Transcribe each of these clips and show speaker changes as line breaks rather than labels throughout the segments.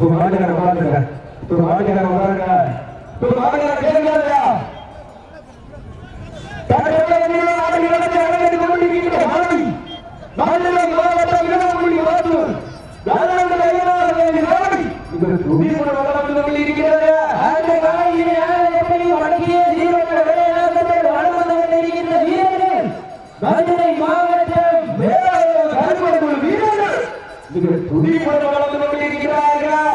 ஒரு மாட்டுக்கார உட்கார்ந்துருக்க ஒரு மாட்டுக்கார உட்காருங்க. ஒரு மாட்டுக்கார கேளுங்க
மாவட்டம்
துணி கொண்டு வளர்ந்து கொண்டிருக்கிறார்கள்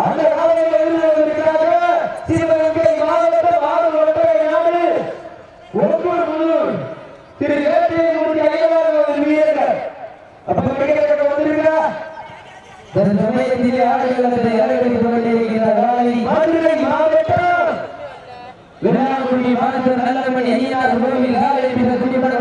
அந்த காவலில் இருந்து கொண்டிருக்கிறார்கள் சிவகங்கை மாவட்ட வாரம் திரு ஏற்றியை முடிக்க அடையவாறு வீரர்கள் அப்போது கிடைக்கப்பட்ட வந்திருக்கிறார்
இந்த சமயத்திலே ஆடுகளத்தை அலங்கரித்துக் கொண்டிருக்கிற காலை
மதுரை மாவட்டம்.
விநாயகுடி மாற்று நல்லமணி ஐயார் கோவில் காலை பின்னர் குடிப்பட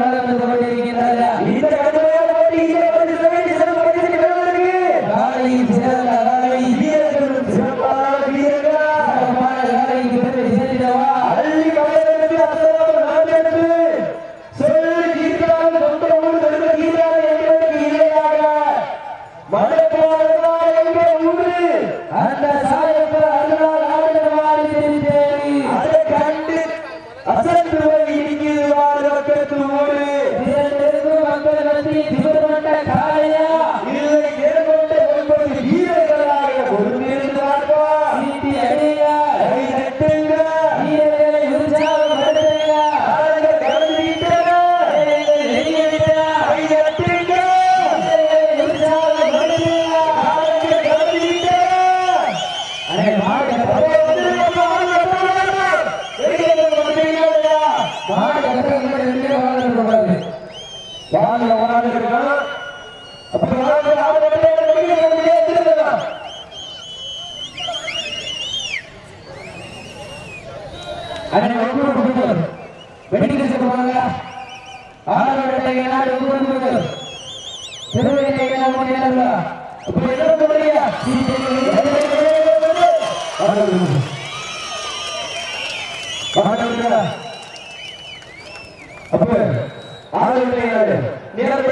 அதனை ஒவ்வொரு குடும்பத்தோர் வெடிக்க சொல்லுவாங்க ஆரோக்கிய நாடு ஒவ்வொரு குடும்பத்தோர் திருவள்ளி நாடு முடியாது
அப்படி என்ன முடியாது அப்போ ஆறு நேரம்